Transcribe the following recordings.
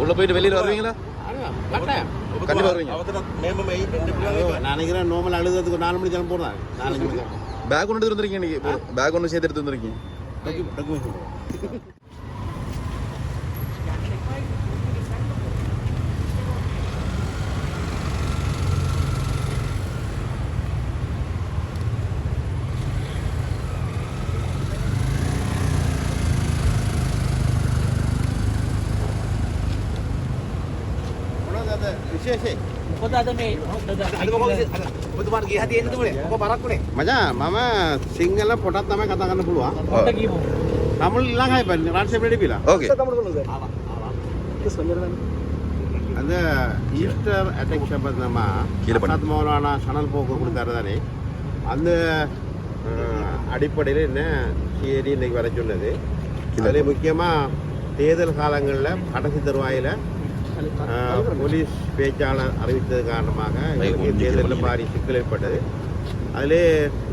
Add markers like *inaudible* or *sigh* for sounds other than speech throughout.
உள்ள போயிட்டு வெளியில வருவீங்களா? கண்டிப்பா வருவீங்க. நான் நினைக்கிறேன் நார்மல் அழுகிறதுக்கு ஒரு நாலு மணிக்கு தான் போடுறேன் நாலஞ்சு மணிக்கு. *laughs* பேக் ஒன்று இருந்திருக்கீங்க இன்னைக்கு. பேக் ஒன்று சேர்த்து எடுத்து வந்திருக்கீங்க. මචං මම සිංහල පොටක් තමයි කතා කරන්න පුළුවන් පොට කියමු தமிழ் இல்லாங்க இப்ப ராட்சே பிடிப்பில ஓகே அந்த ஈஸ்டர் அட்டாக் சம்பந்தமா கீழே பண்ணு. அசாத் மௌலானா சணல் போக்கு கொடுத்தாரு தானே அந்த அஹ், அடிப்படையில் என்ன சிஏடி இன்னைக்கு வர சொன்னது கீழே. அதில் முக்கியமாக தேர்தல் காலங்களில் கடைசி தருவாயில் போலீஸ் பேச்சாளர் அறிவித்தது காரணமாக எங்களுக்கு தேர்தலில் பாரி சிக்கல் ஏற்பட்டது அதிலே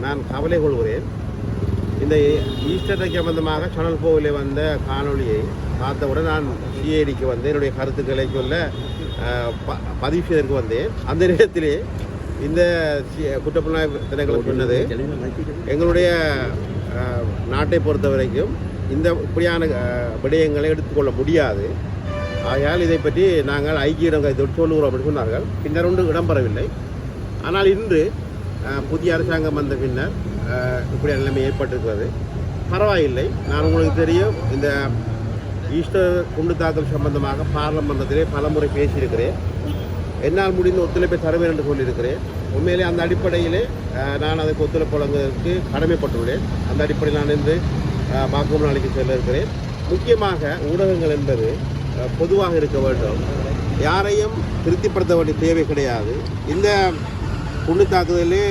நான் கவலை கொள்கிறேன். இந்த ஈஸ்டர் சம்பந்தமாக சனல் போவிலே வந்த காணொளியை பார்த்தவுடன் நான் சிஐடிக்கு வந்து என்னுடைய கருத்துக்களை சொல்ல பதிவு செய்வதற்கு வந்தேன். அந்த நேரத்திலே இந்த குற்றப்புலனாய்வு திணைக்களம் சொன்னது எங்களுடைய நாட்டை பொறுத்த வரைக்கும் இந்த இப்படியான விடயங்களை எடுத்துக்கொள்ள முடியாது. ஆகையால் இதை பற்றி நாங்கள் ஐக்கியிடம் சொல்லுகிறோம் அப்படின்னு சொன்னார்கள். பின்னர் ஒன்று இடம்பெறவில்லை ஆனால் இன்று புதிய அரசாங்கம் வந்த பின்னர் இப்படி நிலைமை ஏற்பட்டிருக்கிறது. பரவாயில்லை. நான் உங்களுக்கு தெரியும் இந்த ஈஸ்டர் குண்டு தாக்கல் சம்பந்தமாக பாராளுமன்றத்திலே பலமுறை பேசியிருக்கிறேன். என்னால் முடிந்த ஒத்துழைப்பை தருவேன் என்று சொல்லியிருக்கிறேன். உண்மையிலே அந்த அடிப்படையிலே நான் அதுக்கு ஒத்துழைப்பு வழங்குவதற்கு கடமைப்பட்டுள்ளேன். அந்த அடிப்படையில் நான் இன்று வாக்குமூலம் அளிக்க செல்ல இருக்கிறேன் முக்கியமாக ஊடகங்கள் என்பது பொதுவாக இருக்க வேண்டும். யாரையும் திருப்திப்படுத்த வேண்டிய தேவை கிடையாது. இந்த குண்டு தாக்குதலே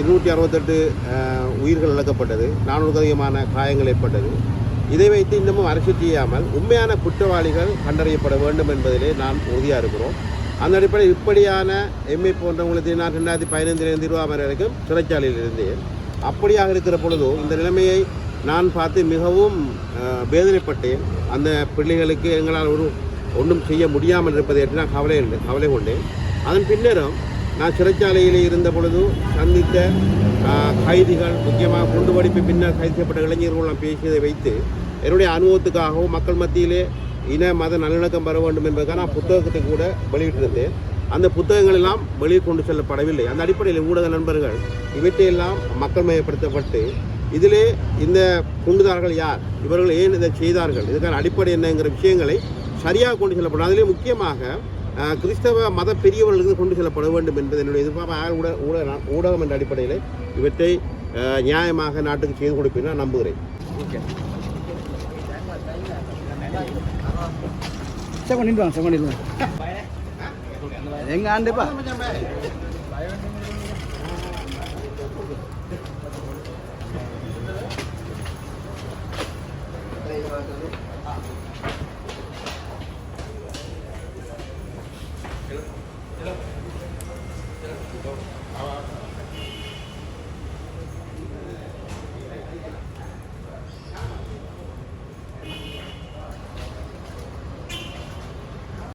இருநூற்றி அறுபத்தெட்டு உயிர்கள் இழக்கப்பட்டது. நானூறு அதிகமான காயங்கள் ஏற்பட்டது. இதை வைத்து இன்னமும் அரசு செய்யாமல் உண்மையான குற்றவாளிகள் கண்டறியப்பட வேண்டும் என்பதிலே நாம் உறுதியாக இருக்கிறோம். அந்த அடிப்படையில் இப்படியான எம்ஏ போன்றவங்களுக்கு நான் ரெண்டாயிரத்தி பதினைந்திலிருந்து இருபதாம் வரைக்கும் சிறைச்சாலையில் இருந்தேன் அப்படியாக இருக்கிற பொழுதும் இந்த நிலைமையை நான் பார்த்து மிகவும் வேதனைப்பட்டேன். அந்த பிள்ளைகளுக்கு எங்களால் ஒரு ஒன்றும் செய்ய முடியாமல் இருப்பதை பற்றி நான் கவலை கவலை கொண்டேன். அதன் பின்னரும் நான் சிறைச்சாலையில் இருந்த பொழுது சந்தித்த கைதிகள் முக்கியமாக குண்டு படிப்பு பின்னர் கைது செய்யப்பட்ட இளைஞர்களெல்லாம் பேசியதை வைத்து என்னுடைய அனுபவத்துக்காகவும் மக்கள் மத்தியிலே இன மத நல்லிணக்கம் பெற வேண்டும் என்பதற்காக நான் புத்தகத்தை கூட வெளியிட்டிருந்தேன். அந்த புத்தகங்கள் எல்லாம் வெளியே கொண்டு செல்லப்படவில்லை. அந்த அடிப்படையில் ஊடக நண்பர்கள் இவற்றையெல்லாம் மக்கள் மயப்படுத்தப்பட்டு இதிலே இந்த குண்டுதாரர்கள் யார்? இவர்கள் ஏன் இதை செய்தார்கள்? இதுக்கான அடிப்படை என்னங்கிற விஷயங்களை சரியாக கொண்டு செல்லப்படும். அதிலே முக்கியமாக கிறிஸ்தவ மத பெரியவர்களுக்கு கொண்டு செல்லப்பட வேண்டும் என்பது என்னுடைய எதிர்பார்ப்பு. ஆக ஊட ஊடக ஊடகம் என்ற அடிப்படையில் இவற்றை நியாயமாக நாட்டுக்கு செய்து கொடுப்பேன் நான் நம்புகிறேன். எங்க ஆண்டுப்பா? 일로 일로 일로